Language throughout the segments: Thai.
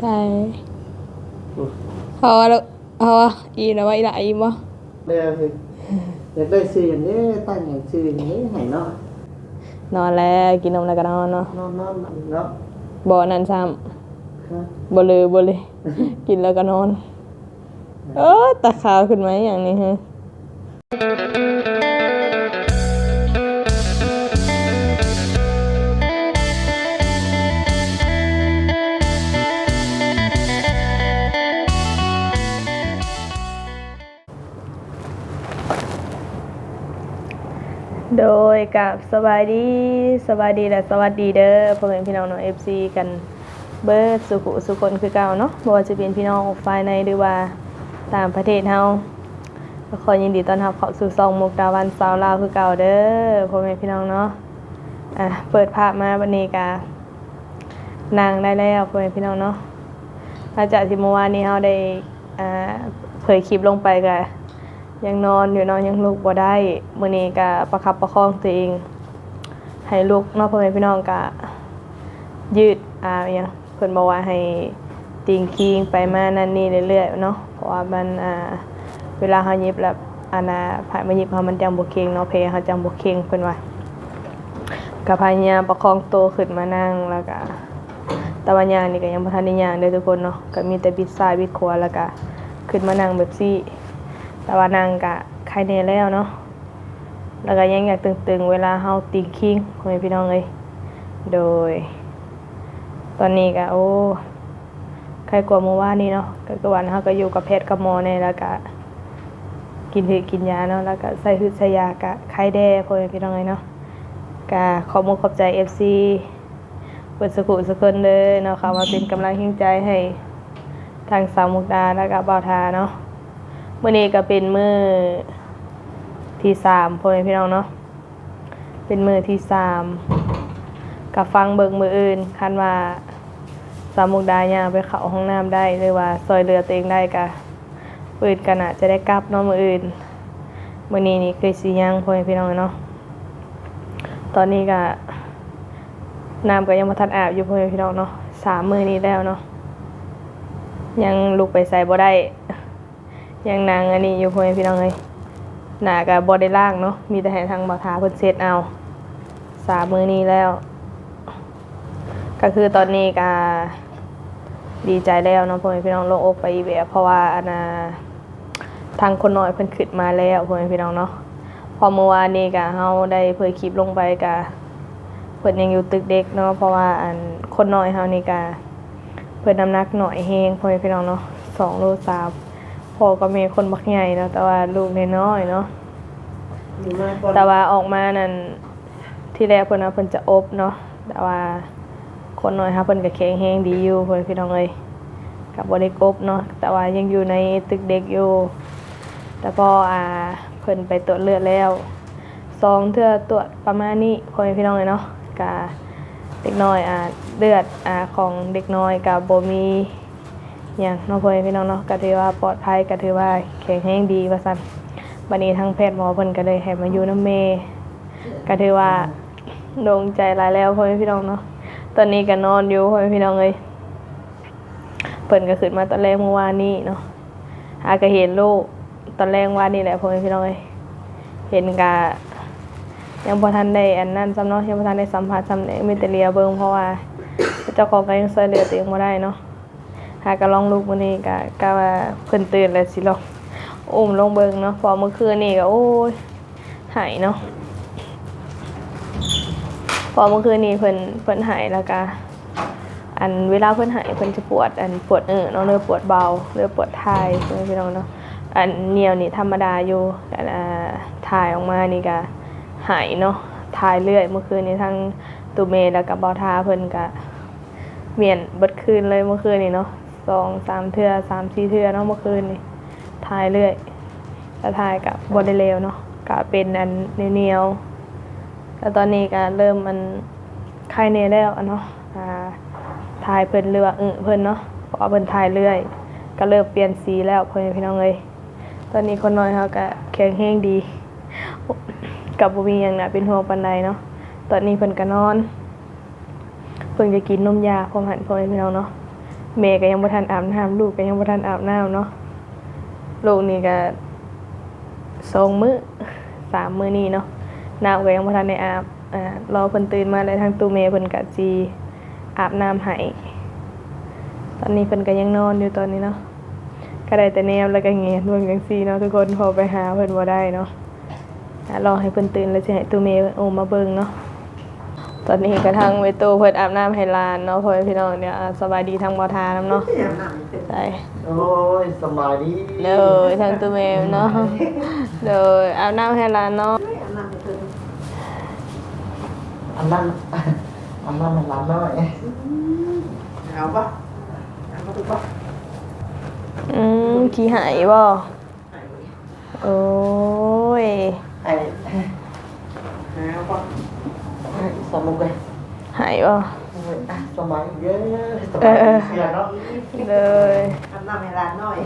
ใช่เอาอะลูกเอาอะอีนะว่าอีหละอีบ่เด้อคืออยากได้ชื่ออย่างนี้ตั้งอย่างชื่ออย่างนี้ให้เนาะนอนแล้วกินนมแล้วก็นอนเนาะนอนนอนเนาะบ่นั่นซ้ำฮะบ่เลยบ่เลยกินแล้วก็นอน เออตาขาวขึ้นไหมอย่างนี้ฮะ โดยกับสบายดีสบายดีและสวัสดีเด้อพ่อแม่พี่น้องน้อง FC กันเบิร์ดสุขุสุคนคือเก่าเนาะบ่ว่าจะเป็นพี่น้องฝ่ายในหรือว่าต่างประเทศเฮาก็ขอยินดีต้อนรับเข้าสู่ซองมุกดาวันสาวลาวคือเก่าเด้อพ่อแม่พี่น้องเนาะอะเปิดภาพมาวันนี้กะนางได้แล้วพ่อแม่พี่น้องเนาะหลังจากที่เมื่อวานนี้เฮาได้อ่าเผยคลิปลงไปกะ ยังนอนอยู่นอนยังลุกบ่ได้มื้อนี้ก็ประคับประคองตัวเอง ให้ลุกนาะพ่อแม่พี่น้องก็ยืดอ่าอหยังเพิ่นบอกว่าให้ติงคิงไปมานั่นนี่เรื่อยๆเนาะเพราะว่ามันอ่าเวลาเฮาหยิบแล้วอานาผายมาหยิบเฮามันจังบ่เค็งเนาะเพเฮาจังบ่เค็งเพิ่นว่าก็พยายามประคองตัวขึ้นมานั่งแล้วก็ต่ว่าย่างนี่ก็ยังบ่ทันได้ย่างเด้อทุกคนเนาะก็มีแต่บิดซ้ายบิดขวาแล้วก็ขึ้นมานั่งแบบซี่ แต่ว่านางกะใครเนแล้วเนาะแล้วก็ยังอยากตึงๆ เวลาเฮาติงคิงพ่อแม่พี่น้องเลยโดย ตอนนี้ก็โอ้ใครกลัวเมื่อวานนี้เนาะก็คือวันเฮาก็อยู่กับแพทย์กับหมอเนี่ยแล้วก็กินหืดกินยาเนาะแล้วก็ใส่หืดใส่ยากะไข้แด้พ่อแม่พี่น้องเลยเนาะก็ขอบคุณขอบใจ FC เปิดสกุลสกุลเลยเนาะค่ะมาเป็นกำลังหิ้งใจให้ทางสาวมุกดาแล้วก็บ่าวทาเนาะ มื่อนี้ก็เป็นมือที่สามพ่อแม่พี่น้องเนาะเป็นมือที่สามกับฟังเบิกมืออื่นคันว่าสามุกดายางไปเข้าห้องน้ำได้หรือว่าซอยเรือตัวเองได้กะปืนกันอะจะได้กลับเนาะมืออื่นมื่อนี้นี่คือสีย่างพ่อแม่พี่น้องเนาะตอนนี้ก็น้ำก็ยังมาทันอาบอยู่พ่อแม่พี่น้องเนาะสามมือนี้แล้วเนาะยังลุกไปใส่บ่ได้ ยังนางอันนี้อยู่พ่อแม่พี่น้องเลยหนากับบอได้ล่างเนาะมีแต่ให้ทางบาทาเพิ่นเซตเอาสามมือนี้แล้ว ก็คือตอนนี้ก็ดีใจแล้วเนาะพ่อแม่พี่น้องลงอกไปอีแบบเพราะว่าอนน่ะทางคนน้อยเพิ่นขึ้นมาแล้วพ่อแม่พี่น้องเนาะพอเมื่อวานนี้ก็เฮาได้เผยคลิปลงไปก็เพิ่นยังอยู่ตึกเด็กเนาะเพราะว่าอันคนน้อยเฮานี่ก็เพิ่นน้ำหนักหน่อยแฮงพ่อแม่พี่น้องเนาะสองโลสาม พ่อก็มีคนบักใหญ่เนาะแต่ว่าลูกน้อยๆเนาะอยู่มาก่อนแต่ว่าออกมานั่นที่แรกเพิ่นว่าเพิ่นจะอบเนาะแต่ว่าคนน้อยค่ะเพิ่นก็แข็งแรงดีอยู่เพิ่นพี่น้องเอ้ยก็บ่ได้กบเนาะแต่ว่ายังอยู่ในตึกเด็กอยู่ แต่พออ่าเพิ่นไปตรวจเลือดแล้วซองเทื่อตรวจประมาณนี้พ่อแม่พี่น้องเลยเนาะก็เด็กน้อยอ่าเลือดอ่าของเด็กน้อยก็บ่มี อย่างน้องพ่อพี่น้องเนาะก็ถือว่าปลอดภัยก็ถือว่าแข็งแรงดีว่าซั่นบัดนี้ทางแพทย์หมอเพิ่นก็เลยให้มาอยู่น้ำแม่ก็ถือว่าโดงใจหลายแล้วพ่อพี่น้องเนาะตอนนี้ก็นอนอยู่พ่อพี่น้องเอ้ยเพิ่นก็ขึ้นมาตอนแรกเมื่อวานนี้เนาะหาก็เห็นลูกตอนแรกวานนี้แหละพ่อพี่น้องเอ้ยเห็นก็ยังบ่ทันได้อันนั้นซ้ำเนาะยังบ่ทันได้สัมผัสซ้ำเลยมีแต่เลียเบิ่งเพราะว่าเจ้าของก็ยังช่วยเหลือตัวเองบ่ได้เนาะ หากะลองลูกมื้อนี้ก็กะว่าเพิ่นตื่นแล้วสิลองอุ้มลงเบิ่งเนาะพอเมื่อคืนนี่ก็โอ้ยหายเนาะพอเมื่อคืนนี้เพิ่นเพิ่นหายแล้วก็อันเวลาเพิ่นหายเพิ่นจะปวด อันปวดเออเนาะเนื้อปวดเบาเนื้อปวดท้ายเพิ่นพี่น้องเนาะอันเหนียวนี่ธรรมดาอยู่แต่อ่าถ่ายออกมานี่ก็หายเนาะถ่ายเรื่อยเมื่อคืนนี้ทั้งตูเมแล้วก็เบาทาเพิ่นก็เมียนบิดคืนเลยเมื่อคืนนี่เนาะ สองสามเทือสามสี่เทือเนาะเมื่อคืนนี่ทายเรื่อยแล้วทายกับบอดเลวเนาะกะเป็นอันเหนียวแล้วตอนนี้ก็เริ่มมันไข้เนแล้วอะเนาะอ่าทายเพิ่นเรือเออเพิ่นเนาะเพราะว่าเพิ่นทายเรื่อย ก็เริ่มเปลี่ยนสีแล้วเพิ่นพี่น้องเลยตอนนี้คนน้อยเขาก็แข็งแรงดีกับบ่มีหยังน่ะเป็นห่วงปานใดเนาะตอนนี้เพิ่นก็นอน เพิ่งจะกินนมยาพร้อมหันพร้อมพี่น้องเนาะ แม่ก็ยังบ่ทันอาบน้ำลูกก็ยังบ่ทันอาบน้ำเนาะลูกนี่ก็สองมื้อสามมื้อนี้เนาะน้ำก็ยังบ่ทันได้อาบอ่ารอเพิ่นตื่นมาแล้วทางตู้แม่เพิ่นก็สิอาบน้ำให้ตอนนี้เพิ่นก็ยังนอนอยู่ตอนนี้เนาะก็ได้แต่แนมแล้วก็เงียบเบิ่งจังซี่เนาะทุกคนพอไปหาเพิ่นบ่ได้เนาะอะรอให้เพิ่นตื่นแล้วสิให้ตู้แม่โอมาเบิ่งเนาะ ตอนนี้กระทั่งไปตู้เพิ่นอาบน้ำให้หลานเนาะพ่อแม่พี่น้องเนี่ยอ่าสบายดีทางบ่ทานํเนาะได้โอ้ยสบายดีเลยทางตู้แม่เนาะเลยอาบน้ำให้หลานเนาะอันนั้นอันนั้นมันร้านน้อยเอาปะเอาปะถูกปะอืมขี้หายบ่โอ้ยไอ้เอาปะ สมุกเลยหายบ่สบายเยอะสบายเสียเนาะเลยทำน้ำให้ร้านหน่อย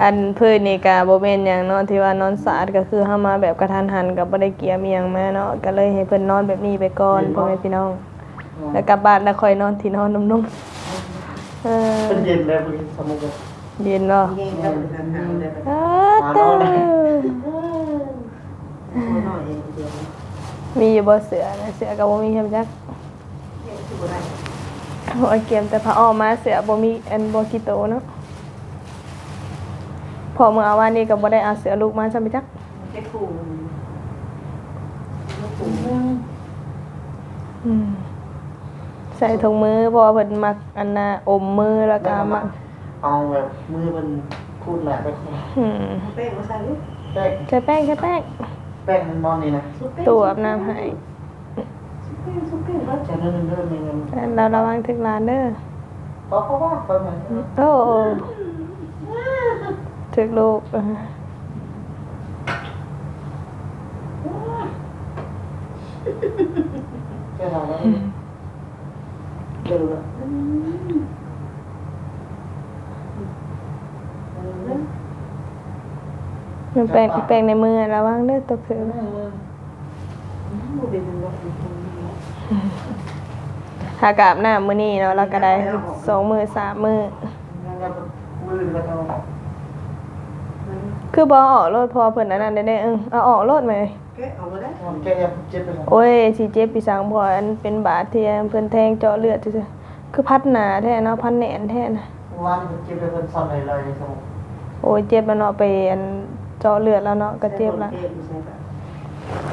อันเพิ่นนี่ก็บ่แม่นหยังเนาะที่ว่านอนสะอาดก็คือเฮามาแบบกระทันหันก็บ่ได้เกียมอีหยังมาเนาะก็เลยให้เพิ่นนอนแบบนี้ไปก่อนพ่อแม่พี่น้อง แล้วกลับบ้านแล้วค่อยนอนที่นอนนุ่มๆเออเป็นเย็นเลยพี่สมุกเลยเย็นบ่เองก็เป็นทางเลยไปอ้าเต้อหน่อยเองเดียว มีอยู่บ่เสือนะเสือก็บ่มีเฮ็ดจักคือบ่ได้โอ้ยเกมแต่พระอ้อมมาเสือบ่มีอันบ่กี่โตเนาะพอมื้อเอาวันนี้ก็บ่ได้เอาเสือลูกมาซ้ํไปจักแค่คู่อืมใส่ถุงมือเพราะว่าเพิ่นมักอันน่ะอมมือแล้วก็มักเอาแบบมือมันคูดแหลกไปคนอืมเป้งมาใส่ดิแป้งใส่แป้งใส่แป้ง แป้งมันนอนนี่นะตัวอาบน้ำให้เป้งสุกเป้งก็จะเริ่มเริ่มมีเงินแต่เราระวังถึงร้านเด้อเพราะเขาว่าไปไหนโอ้ถึกลูกแค่เราแล้วเดี๋ยวละ มัน แป้งแป้งในมือระวังเด้อตกถึกบ่เป็นบ่หากอาบน้ำมื้อนี้เนาะแล้วก็ได้สองมื้อสามมื้อมือแล้วก็คือบ่เอาออกรถเพอเพิ่นอันนั้นได้ได้เออเอาออกรถไหมแกเอาบ่ได้มันแก้ยังเจ็บไปหมดโอ้ยสิเจ็บปีสังพออันเป็นบาดเทียเพิ่นแทงเจาะเลือดซื่อๆคือพัดหนาแท้เนาะพันแหนนแท้นะวันมันเจ็บไปเป็นซ้ำเลยเลยสมองโอ้ยเจ็บแล้วเนาะไปอันเจาะเลือดแล้วเนาะก็เจ็บละเจ็บใช่ปะ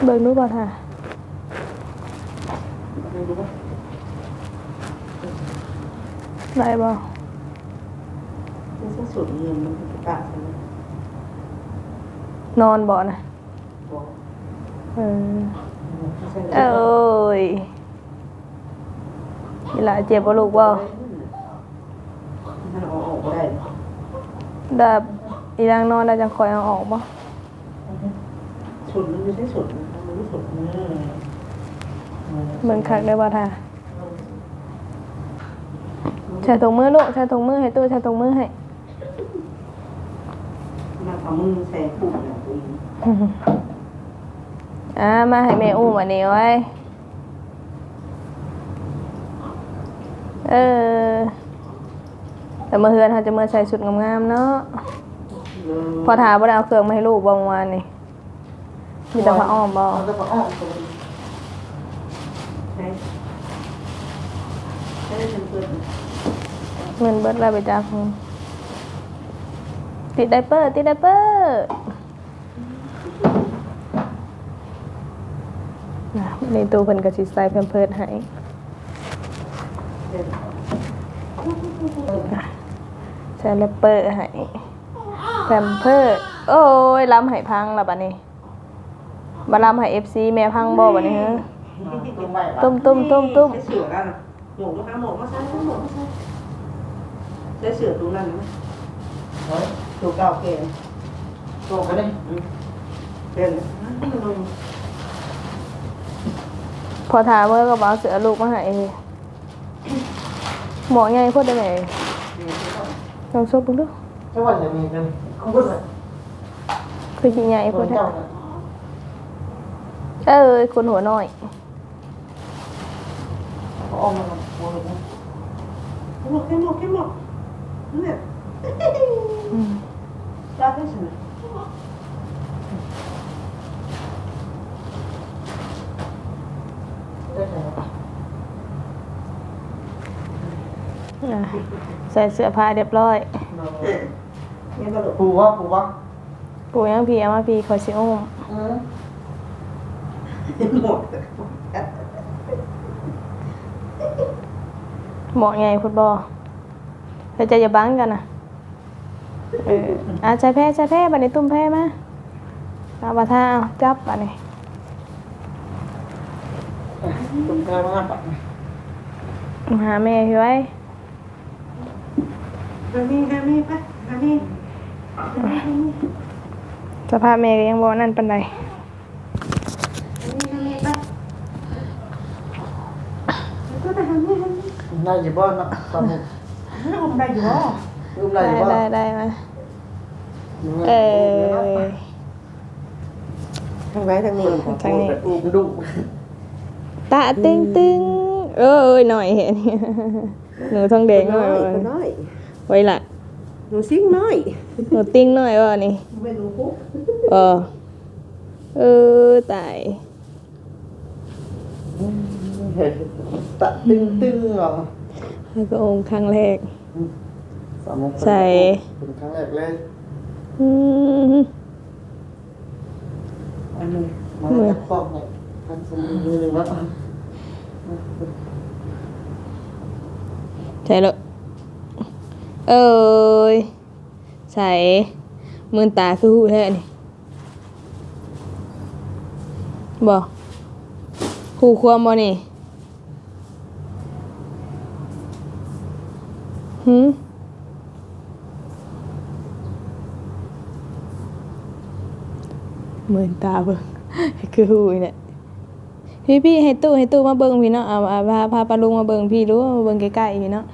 เบิ่งดูบ่ท่าดูบ่ได้บ่มันสุดเงินมันประกาศใช่ไหมนอนบ่นะบอกเออเอ้ยนี่ล่ะเจ็บบ่ลูกบ่มันเอาออกบ่ได้ดับ อีนางนอนแล้วจังคอยเอาออกบ่สุดมันไม่ใช่สุดนะมันไม่สุดนะเบิ่งคักได้บ่ท่าใช้ถุงมือลูกใช้ถุงมือให้ตู้ใช้ถุงมือให้มันเอามือใส่ปุ่มอย่างตัวเองอ่ามาให้แม่อุ้มอันนี้ไว้ เออแต่เมื่อเฮือนเขาจะมาใส่ชุดงามๆเนาะ พอถามว่าได้เอาเครื่องมาให้ลูกบางวันนี่มีแต่ผ้าอ้อมบ่มันจะมาอ้อมตัวนี้ใช่ใช่เป็นเพื่อนเงินเบิดแล้วไปจากติดไดเปอร์ติดไดเปอร์นะในตู้เพิ่นก็สิใส่เพิ่มเพิ่นให้เดินใส่แรปเปอร์ให้ แพมเพิร์โอ้ยล้ำให้พังแล้วบัดนี้มาล้ำให้ FC แม่พังบ่บัดนี้ฮะตัวใหม่ตุ้มตุ้มตุ้มตุ้มใช้เสือกันอะหมกนะคะหมกมาใช้หมกมาใช้ใช้เสือตรงนั้นนะเฮ้ยตัวเก่าเกณฑ์ตัวกันเลยเดินพอถามเมื่อก็บอกเอาเสือลูกมาให้หมอใหญ่โคตรได้ไหมลองซบดูดูใช่ว่าจะมีกัน ผู้ใหญ่ผู้เฒ่าเออคนหัวน้อยออกมาหัวหมดเข้มมดเข้มมดนี่ยได้ใช่ไหมใส่เสื้อผ้าเรียบร้อย เนี่ยกระโดดปูว่าปูว่าปูยังพี่เอามาพี่คอยสิอุ้มหมดเหมาะไงฟุตบอลเฮ้ยจะอย่าบังกันนะเอออะใช้แพ้ใช้แพ้บัดนี้ตุ้มแพ้มาเอาบาท่าเอาจับบัดนี้ตุ้มกายมากปะมาหาแม่พี่ไว้ฮามีฮามีไปฮามี สภาพแม่ก็ยังบ่นั่นปานใดฮามีฮามีไปก็ไปฮามีฮามีน่าจะบ้านเนาะสมุกไม่อมได้อยู่หรอรูปอะไรได้บ้าได้ได้มาเออทางไหนทางนี้ทางนี้อุ้มดุตาตึงตึงเอ้ยหน่อยเห็นหนูทองแดงหน่อยน้อยไว้ละ หนูซิ่งน้อยหนูติ้งหน่อยว่านี่ไม่รู้ปุ๊บเออเออตายเห็นตะตึงตึงเหรอแล้วก็องค์ครั้งแรกสมุกใส่เป็นครั้งแรกเลยอืมอันนี้มาจากฟอกเนี่ยพันสมุกเลยว่าใช่เลย เอ้ยใส่มืนตาคือหูแท้นี่บอกหูความบ่นี่หืมมืนตาเบิ่งคือหูเนี่แหละพี่พี่ให้ตู้ให้ตู้มาเบิ่งพี่เนาะเอาเอาพาพาปลาลุงมาเบิ่งพี่รู้มาเบิ่งใกล้ๆพี่เนาะ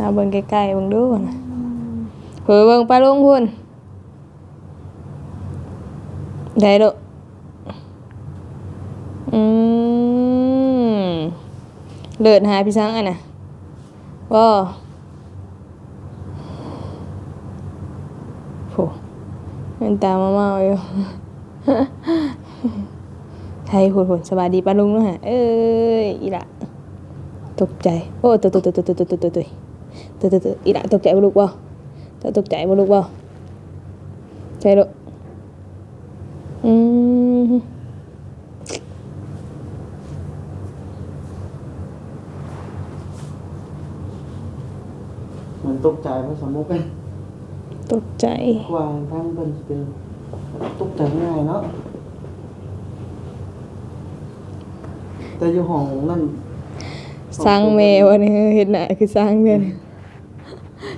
เอาเบิ่งใกล้ๆเบิ่งดูก่อนนะเฮ้ยเบิ่งปลาลุงพุ่นได้ดอกอืมเลิศหาพี่ช้างอันน่ะบ่โหมันตามมาเมาอยู่ไทยพุ่นๆสบายดีปลาลุงเนาะฮะ เอ้ย อีละตกใจ โอ้ตัวตัวตัวตัวตัวตัวตัว từ từ từ. Ý lại tục chạy vào lục vào tiếp tục chạy vào lục vào chạy được uhm. mình tục chạy với sầm mốt ấy. Tục chạy. Qua thang bên từ tục chạy như này nó tại vì hòn nên สมุกเลยตกใจวางทั้งเป็นเป็นตกใจง่ายเนาะแต่อยู่ห้องนั่นสร้างแม่วันนี้เห็นหน้าคือสร้างแม่นี่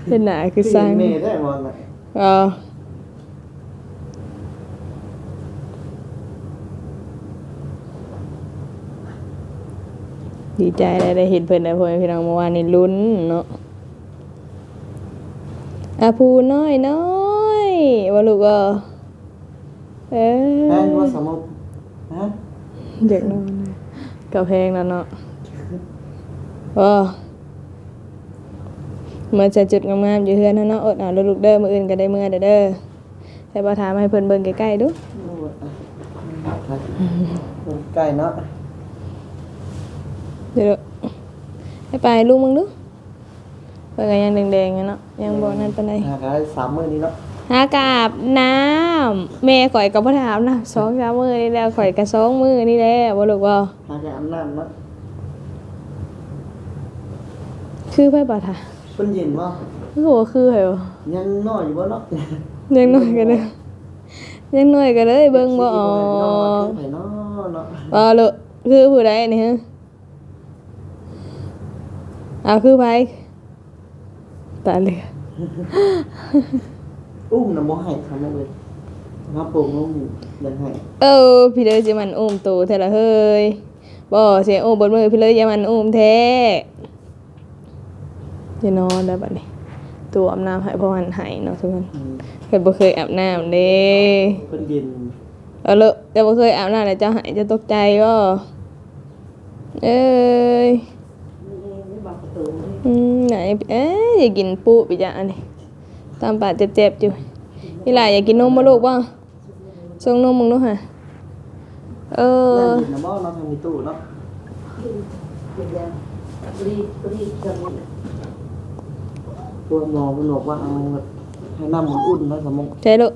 เห็นหน้าคือสร้างเมย์ได้หมดเลยอ๋อดีใจได้ได้เห็นเพิ่นได้พ่อแม่พี่น้องเมื่อวานนี้ลุ้นเนาะอาภูน้อยน้อยว่าลูกอะเอ้แพงกว่ายสมุกฮะอยากนอนเลยกับเพลงนั่นเนาะ โอ้มาจะจุดงามๆอยู่เฮือนนั่นเนาะอดเอาเด้อลูกเด้อมื้ออื่นก็ได้เมื่อเด้อเด้อให้บ่ถามให้เพิ่นเบิ่งใกล้ๆดูใกล้เนาะเดี๋ยวให้ไปลูกมึงดูเพิ่นก็ยังแดงๆอยู่เนาะยังบ่นั่นปานใดหาได้สามมื้อนี้เนาะหากอาบน้ำแม่ข่อยก็บ่ได้อาบน้ำสองสามมื้อนี่แล้วข่อยก็สองมื้อนี่แหละบ่ลูกบ่หาแค่อาบน้ำเนาะ คือไผบ่ท่าเพิ่นเย็นบ่คือบ่คือไผบ่ยังน้อยอยู่บ่เนาะยังน้อยก็เลยยังน้อยก็เลยเบิ่งบ่ออกไผเนาะเนาะบ่ลูกคือผู้ใดนี่ฮะเอาคือไผตาเหลือกอุ้มน่ะบ่ให้ครับแม่เว้ยมาปลูกลงยังให้เออพี่เลยสิมันอุ้มโตแท้ละเฮ้ยบ่เสียอุ้มบนมือพี่เลยอย่ามันอุ้มแท้ จะนอนแล้วบัดนี้ตัวอาบน้ำให้เพราะมันหายเนาะทุกคนอืมเคยบ่เคยอาบน้ำเด้เพิ่นเย็นเอาเลยแต่บ่เคยอาบน้ำแล้วเจะหายจะตกใจบ่เอ้ยนี่บอกประตูนี่อืมไหนเอ๊ะอยากกินปูปีจ้ะอันนี้ตามปากเจ็บๆอยู่นี่หลายอยากกินนมมาลูกบ้างส่งนมมึงดูฮะเอเอออนะบ่เนาะทางมีตู้เนาะ ตัวหมอมันบอกว่าเอาแบบให้น้ำมันอุ่นนะสมองใช่ลูก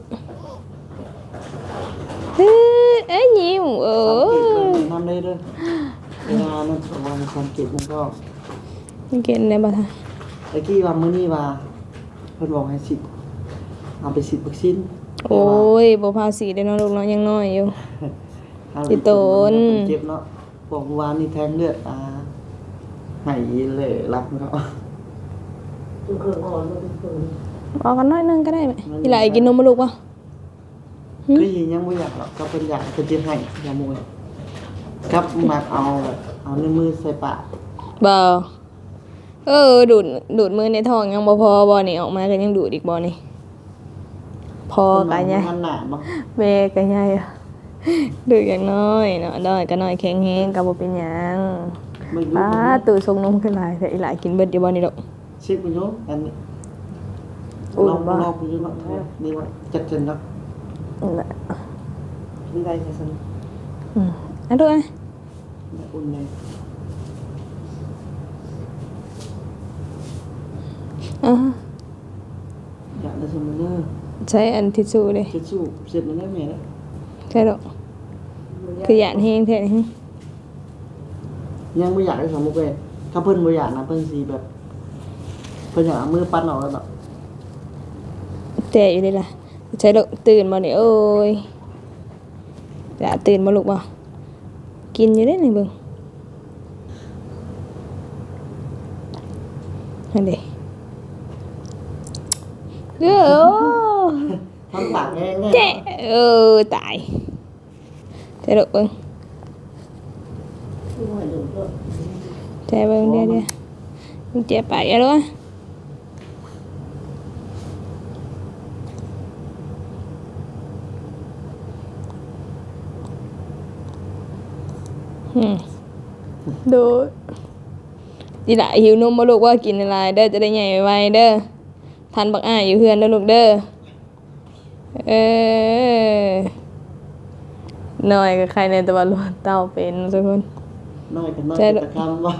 เฮ้ยเอ้ยยิ้มเอสังเกตอน้ำได้ด้วยเวลานั้นประมาณสังเกตมันก็กินได้บ่ท่าตะกี้ว่ามื้อนี้ว่าเพิ่นบอกให้สิบเอาไปสิบวัคซีนโอ้ยบ่พาสีได้เนาะลูกเนาะยังน้อยอยู่เอาสิโตน เจ็บเนาะบอกเมื่อวานนี่แทงเลือดอ่าไหเลยรับเนาะ ตัวเครื่องอ่อนมาเป็นเครื่องเอากันน้อยหนึงก็ได้ไหมนี่หลายกินนมมาลูกป่ะหึก็ยังไม่อยากหรอกก็เป็นอยากจะเจ็บให้อยาโมยครับมาเอาแบบเอาในวมือใส่ปากบ่เออ ดูดดูดมือในท้องยังบ่พอบ่นี่ออกมาก็ยังดูดอีกบ่นี่พอกันใหญ่มันหนาบ่แม่ก็ใหญ่อะดูดอย่างน้อยเนาะน้อยก็น้อยแข็งแฮงก็บ่เป็นหยังไม่รู้ป้าตู่ส่งนมขึ้นหลายแต่อีหลายกินเบิดอยู่บ่นี่ดอก เช็คไปโยมอันนี้อุ่นลองบ่ลองไปโยมเนาะนี่ว่าจัดเจนเนาะนั่นแหละนี่ได้ใช่ไหมอืมอันดูอะอุ่นเลยอ่าอยากได้สมุนเนอร์ใช้อันทิชชู่เลยเช็ดสู้เสร็จมันได้ไหมนะใช่ดอกคือหยาดแห้งแท้นี่ยังไม่อยากได้สมุนเลยถ้าเพิ่นบ่อยากนะเพิ่นสีแบบเพิ่นอยากเอามือปั้นออกแล้วเนาะแต่อยู่นี่ล่ะใช้ดอกตื่นบ่นี่โอ้ยจะตื่นบ่ลูกบ่กินอยู่เด้นี่เบิ่งอันเด้เด้อโอ้ทำปากแห้งแน่เจ๊เออตายใช่ดอกเบิ่งที่ว่าเดี๋ยวก็ใช่เบิ่งเดี๋ยวเดี๋ยวมันเจ็บปากอย่ารู้ อืมดูจีละหิวนมมาลูกว่ากินอะไรเด้อจะได้ใหญ่ไวๆเด้อทันบักอ้ายอยู่เพื่อนเด้อลูกเด้อเออหน่อยกับใครในตะวันรวดเต้าเป็นทุกคนน้อยกันน้อยใช่แต่คำว่า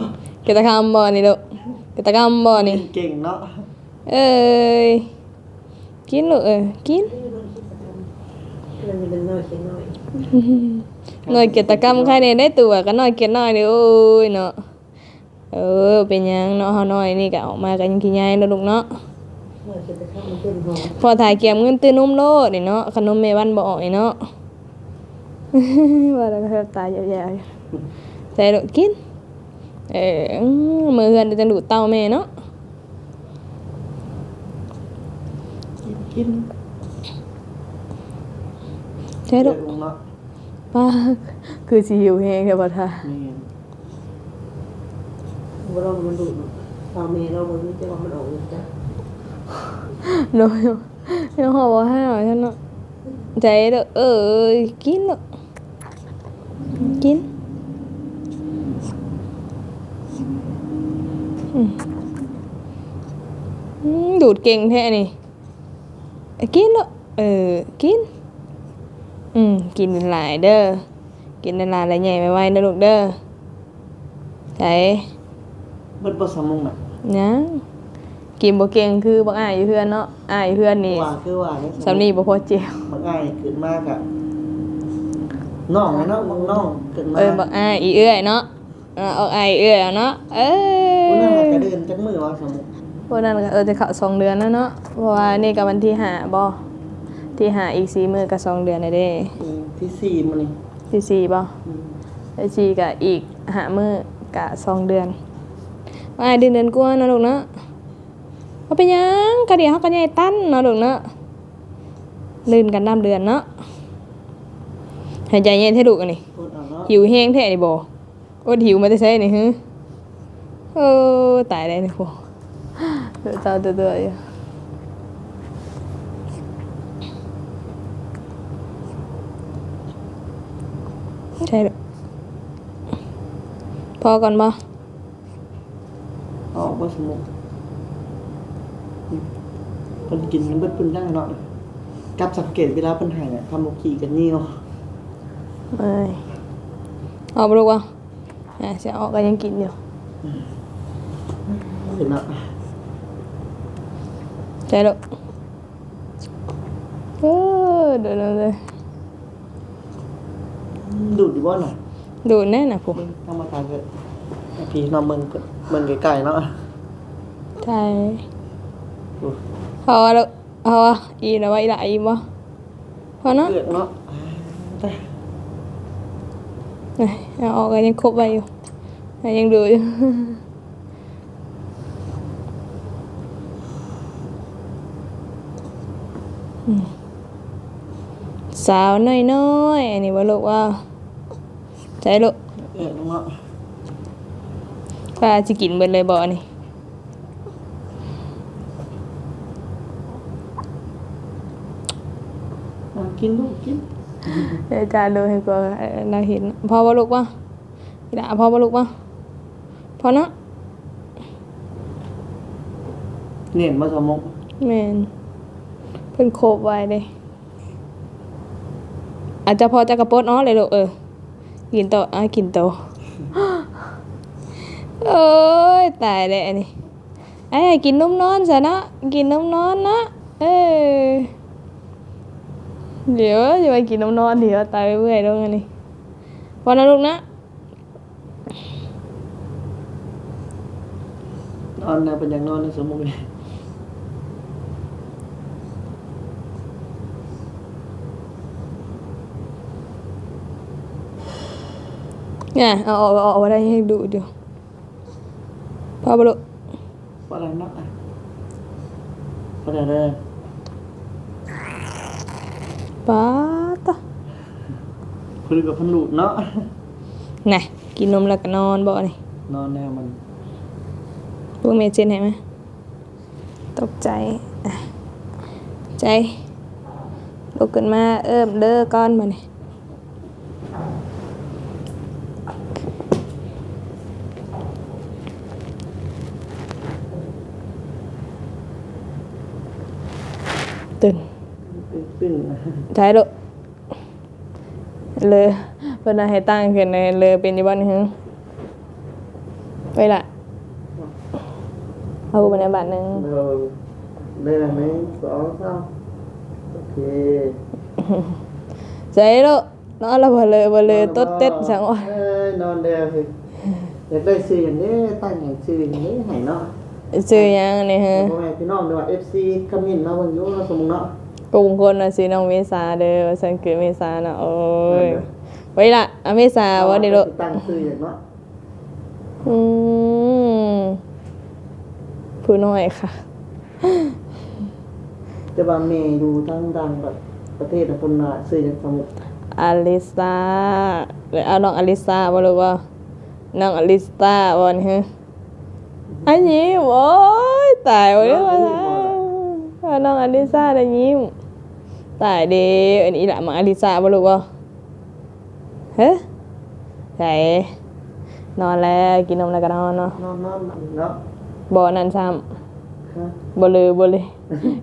กิจกรรมบ่นี่ลูกกิจกรรมบ่นี่เก่งเนาะเอ้ยกินลูกเอ้ยกิน เรื่องนี้เป็นน้อยเขียนน้อยหน่อยกิจกรรมใครเนี่ยได้ตัวก็น้อยเกินน้อยนี่โอ้ยเนาะเออเป็นหยังเนาะเฮาน้อยนี่ก็ออกมากันขี้ใหญ่เนาะลูกเนาะน้อยเขียนแต่ข้าวมันเป็นหอมพอถ่ายเกียมเงินตื้อนมโลดนี่เนาะขนมเมวันบ่ออกนี่เนาะว่าแล้วก็ตายยาวๆใส่ลูกกินเอออื้อมือเฮือนจะดูดเต้าแม่เนาะกินกินใช่ลูกเด็กเนาะ ป้าคือสิหิวแฮงแค่บ่ท่านี่ว่าเรามันดูดตาเมย์เรามันจะว่ามันออกจ้ะโน้ยยังหอบ่ห้าวฉันเนาะใจเด้อเอ้ยกินเนาะกินอืมอืมดูดเก่งแท้นี่เอากินเนาะเออกิน อืมกินหลายเด้อ กินหลายๆแล้วใหญ่ไวๆเด้อลูกเด้อใจเบิดบ่สมองน่ะยังกินบ่เก่งคือบักอ้ายอยู่เพื่อนเนาะอ้ายอยู่เพื่อนนี่ว่าคือว่าเนี่ยสำนีบ่พอเจียวมันง่ายเกิดมากอะน้องไงเนาะมึงน้องเกิดมาเออบักอ้ายอีเอื้อยเนาะเออเอาอ้ายเอื้อยเอาเนาะเอ้วันนั้นยกระเดินจักมือว่าสมมุติพวกนั้นก็เออจะเข้าสองเดือนแล้วเนาะเพราะว่านี่ก็วันที่ห้าบ่ ที่ห้าอีกสี่มื้อก็สองเดือนแล้วเด้อืมที่สี่มันนี่ที่สี่บ่อืมที่สี่ก็อีกห้ามื้อก็สองเดือนอ้ายเดือนเดือนกว่าเนาะลูกเนาะบ่เป็นหยังก็เดี๋ยวเฮาก็ใหญ่ตั้นเนาะลูกเนาะลื่นกันน้ำเดือนเนาะหายใจเย็นให้ลูกอันนี้พูดเอาเนาะหิวแห้งแท้นี่บ่อดหิวมาแต่ไสนี่ฮึเออตายได้นี่พวกเดือดตาเดือดๆอยู่ ใช่ลูกพอก่อนบ่ออกบ่สมมุติเพิ่นกินเบิดเพิ่นได้เนาะกับสังเกตเวลาเพิ่นให้เนี่ยทำบ่ขี้กันเหนียวเอ้ยเอาบ่ลูกว่าอะสิเอาก็ยังกินอยู่เห็นเนาะใจลูกเออเดี๋ยวๆเลย ดูดอยู่บ่น่ะดูแน่น่ะผมทำมาทานเกิดพี่น้องเบิ่งเพิ่นเบิ่งไกลๆเนาะใช่พอแล้วพออีแล้วว่าอีละอีบ่พอเนาะเลือกเนาะได้นี่เอาออกก็ยังครบไว้อยู่ยังดูอยู่อืมสาวน้อยๆอันนี้ว่าลูกว่า ใจลูกเลือกเนาะป้าจะกินเบิดเลยบ่นี่กินลูกกินเดี๋ยวอาจารย์ดูให้กลัวเอ่อเราเห็นพอบ่ลูกว่าอีหล่ะพอบ่ลูกว่าพอเนาะเน้นมาสมองแมนเพิ่นโคบไว้เลยอาจจะพอจะกระโปดเนาะเลยลูกเออ กินโตอะกินโตเอ้ยตายเลยอันนี้ไอ้กินนมนอนซะนะกินนมนอนนะเออเดี๋ยวจะไปกินนมนอนเดี๋ยวตายไปเมื่อยแล้วไงนี่พอนะลูกนะนอนนะเป็นอย่างนอนในสมอง เลยเนี่ยเอาออกเอาออกมาได้ให้ดูเดี๋ยวพอบ่ลูกว่าอะไรเนาะอะว่าอะไรเลยป้าตะคุยกับพันลูกเนาะน่ะกินนมแล้วก็นอนบ่นี่นอนแนวมันพวกเมเจนเห็นไหมตกใจอะใจลุกขึ้นมาเอิ่มเด้อก้อนมานี่ตื่น ตึ้งใช่ลูกเลยเพิ่นน่ะให้ตั้งขึ้นเลยเลยเป็นอยู่บ้านหึงไว้ล่ะเอาไปในบ้านหนึงๆเราได้ไหมสองสามโอเคใจลูกนอนแล้วบ่เลยบ่เลยตดเต็ดสังว่าเอ้ยนอนเดียวสิอยากได้ซื้ออย่างนี้ตั้งอย่างซื้ออย่างนี้ให้เนาะชื่อหยังอันนี่ฮะ พ่อแม่พี่น้องเดี๋ยวว่า FC คอมเมนต์เนาะเบางอยู่เนาะสมมุติเนาะ กลุ่มคนน่ะสิน้องเมษาเด้อว่าซั่นคือเมษาน่ะโอ้ยไว้ล่ะเอาเมษาบ่ได้ลูกตั้งซื้ออย่างเนาะอืมผู้น้อยค่ะแต่ว่าแม่อยู่ทางดังแบบประเทศน่ะเพิ่นน่ะซื้ออย่างสมมุติอลิซาหรือเอาน้องอลิซาบ่รู้ว่าน้องอลิซาบ่นี่ฮะอันนี้โอ้ยตายบ่ได้ว่าเอาน้องอลิซาได้ยิ้ม ตายเด้ออันนี้ล่ะมาอลิซาบ่รู้ว่าเฮ้ใส่นอนแล้วกินนมแล้วก็นอนเนาะนอนนอนเนาะบ่นั่นซ้ำฮะบ่เลยบ่เลย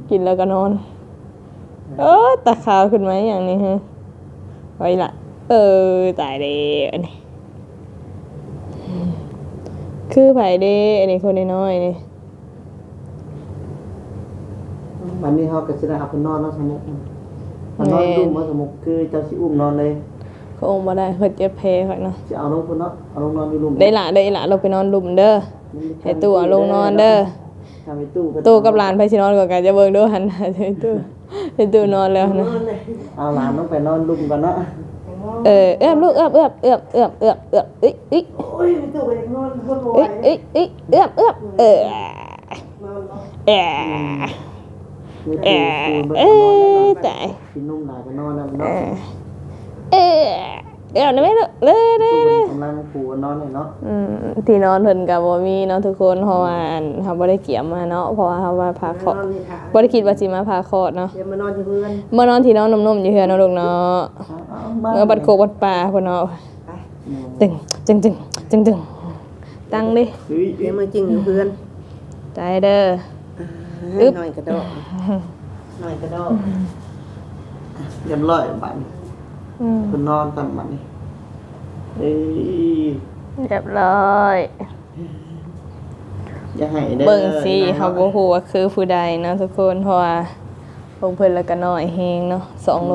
กินแล้วก็นอน เออตาขาวขึ้นไหมอย่างนี้ฮะไว้ละเออตายเด้อันนี้คือไผเด้อันนี้คนน้อยๆนี่วันนี้เฮาก็สิได้เอาเพิ่นนอนเนาะสมมุติ มันนอนดุ่มว่าสมมุติคือเจ้าสิอุ้มนอนเลยเขาองบ่ได้เขาเจ็บแผลเขาเนาะสิเอาลงเพิ่นเนาะเอาลงนอนอยู่ลุมได้ละได้ละลงไปนอนดุมเด้อให้ตู้เอาลงนอนเด้อทำให้ตู้ก็ตู้กับหลานไปสินอนก่อนกันจะเบิ่งดูหันหน้าให้ตู้ให้ตู้นอนแล้วนะเอาหลานลงไปนอนลุมก่อนเนาะเออเอื้อมลูกเอื้อมเอื้อมเอื้อมเอื้อมเอื้อมเอื้อมเอ้ยเอ้ยโอ้ยไม่ตู้ไปนอนบนหัวเอ้ยเอ้ยเอ้ยเอื้อมเอื้อมเออเออ เออเออตายกินนมหลายก็นอนแล้วเอเนาะอเออเดี๋ยวนะแม่ลูกเลยเลยตู้เลยกำลังปูนอนเลยเนาะอืมที่นอนเพิ่นก็บ่มีเนาะทุกคนเพราะว่าอันเฮาบ่ได้เกี่ยมมาเนาะเพราะว่าเฮามาพาคลอดบ่ได้คิดว่าสิมาพาคลอดเนาะเดี๋ยวมานอนที่เพื่อนเมื่อนอนที่นอนนุ่มๆอยู่เฮือนเนาะลูกเนาะเอามาเมื่อบัดโคกบัดปลาพุ่นเนาะไปตึงจึงจึงจึงจึงตั้งดิเฮ้ยเดี๋ยวมาจริงอยู่เพื่อนใจเด้ออึ๊บ หน่อยกระโดดหน่อยกระโดดเรียบร้อยบัดนี้อืมคุณนอนกันบัดนี้เอ้ยเรียบร้อยอย่าให้เด้อเบิ่งสินะเขาบ่ฮู้ว่าคือผู้ใดเนาะทุกคนเพราะว่าพวกเพิ่นแล้วก็น้อยแฮงเนาะ2โล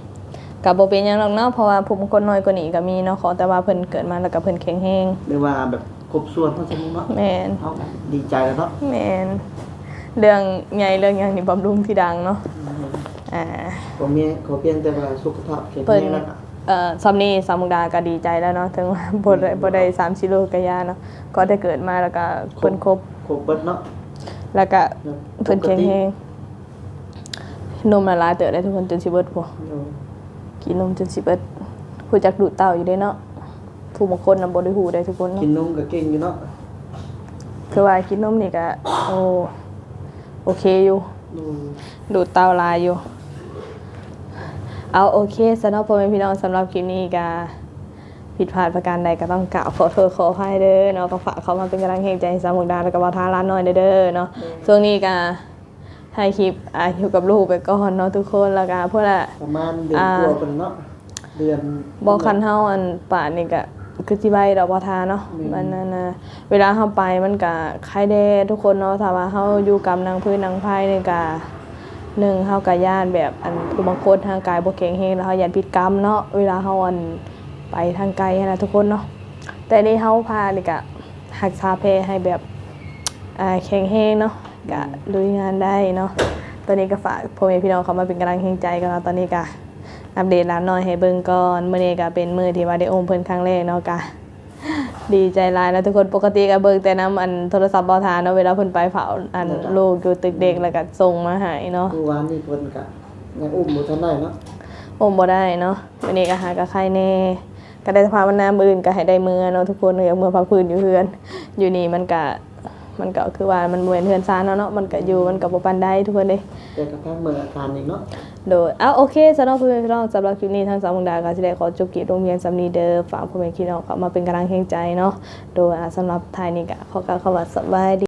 3ก็บ่เป็นหยังหรอกเนาะเพราะว่าผู้บางคนน้อยกว่านี้ก็มีเนาะขอแต่ว่าเพิ่นเกิดมาแล้วก็เพิ่นแข็งแรงหรือว่าแบบครบส่วนทั้งสมองเนาะแม่นเฮาก็ดีใจแล้วเนาะแม่น เรื่องใหญ่เรื่องหยังนี่บำรุงที่ดังเนาะอ่า ขอเมียขอเพียงแต่ว่าสุขภาพแข็งเพิ่นแรงแล้วก็เอ่อซอมนี่สามมุกดาก็ดีใจแล้วเนาะถึงว่าบ่ได้บ่ได้3กิโลกะยาเนาะก็ได้เกิดมาแล้วก็เพิ่นครบครบเบิดเนาะแล้วก็เนาะเพิ่นแข็งแรงนมละลายเติบได้ทุกคนจนสิเบิดพวเนาะกินนมจนสิเบิดผู้จักดูดเต้าอยู่เด้เนาะผู้บางคนน่ะบ่ได้ฮู้ได้ทุกคนเนาะกินนมก็เก่งอยู่เนาะคือว่ากินนมนี่ก็โอ้ โอเคอยู่อืมดูดเต้าลายอยู่ เอาโอเคสำหรับพ่อแม่พี่น้องสำหรับคลิปนี้ก็ผิดพลาดประการใดก็ต้องกล่าวขอโทษขออภัยเด้อเนาะก็ฝากเขามาเป็นกำลังใจให้สามุกดาแล้วก็บ่าวทาร้านน้อยเด้อเนาะช่วงนี้ก็ถ่ายคลิปอะอยู่กับลูกไปก่อนเนาะทุกคนแล้วก็เพื่อละประมาณเดือนอ่ากว่าเป็นเนาะเดือนบ่คันเฮาอันป่านนี่ก็ คือสิใบดอกบ่าวทาเนาะอืมมันนั่นน่ะเวลาเฮาไปมันก็ใครแด้ทุกคนเนาะถ้าว่าเฮาอยู่กับนางพื้นนางไผนี่ก็หนึ่งเฮาก็ย่านแบบอันผู้บางคนทางกายบ่แข็งแรงแล้วเฮาย่านผิดกรรมเนาะเวลาเฮาอันไปทางไกลหั้นนะทุกคนเนาะแต่นี่เฮาพานี่ก็รักษาแผลให้แบบอ่าแข็งแรงเนาะก็ลุยงานได้เนาะตอนนี้ก็ฝากพ่อแม่พี่น้องเขามาเป็นกำลังใจกันเนาะตอนนี้ก็ อัปเดตร้านน้อยให้เบิ่งก่อนมื้อนี้ก็เป็นมื้อที่ว่าได้อมเพิ่นครั้งแรกเนาะก็ดีใจหลายแล้วทุกคนปกติก็เบิ่งแต่น้ำอันโทรศัพท์บ่ทานเนาะเวลาเพิ่นไปเผาอันลูกอยู่ตึกเด็กแล้วก็ส่งมาให้เนาะเมื่อวานนี่เพิ่นก็ยังอุ้มบ่ทันได้เนาะอมบ่ได้เนาะวันนี้ก็หากับใครแน่ก็ได้สภาพมันน้ำอื่นก็ให้ได้มือเนาะทุกคนเลยเมื่อพักพื้นอยู่เฮือน อยู่นี่มันก็มันก็คือว่ามันบ่เหมือนเฮือนซ่านเนาะเนาะมันก็อยู่มันก็บ่ปานใดทุกคนเด้แต่กระทั่งเมื่ออาการนี่เนาะ โดยเอาโอเคสำหรับเพื่อนพี่น้องสำหรับคลิปนี้ทางสาวมงดาก็จะได้ขอจบคลิปโรงเรียนสำนีเด้อฝากพ่อแม่พี่น้องเข้ามาเป็นกำลังแห่งใจเนาะโดยอ่าสำหรับท้ายนี้ก็ขอกล่าวคำว่าสบายดี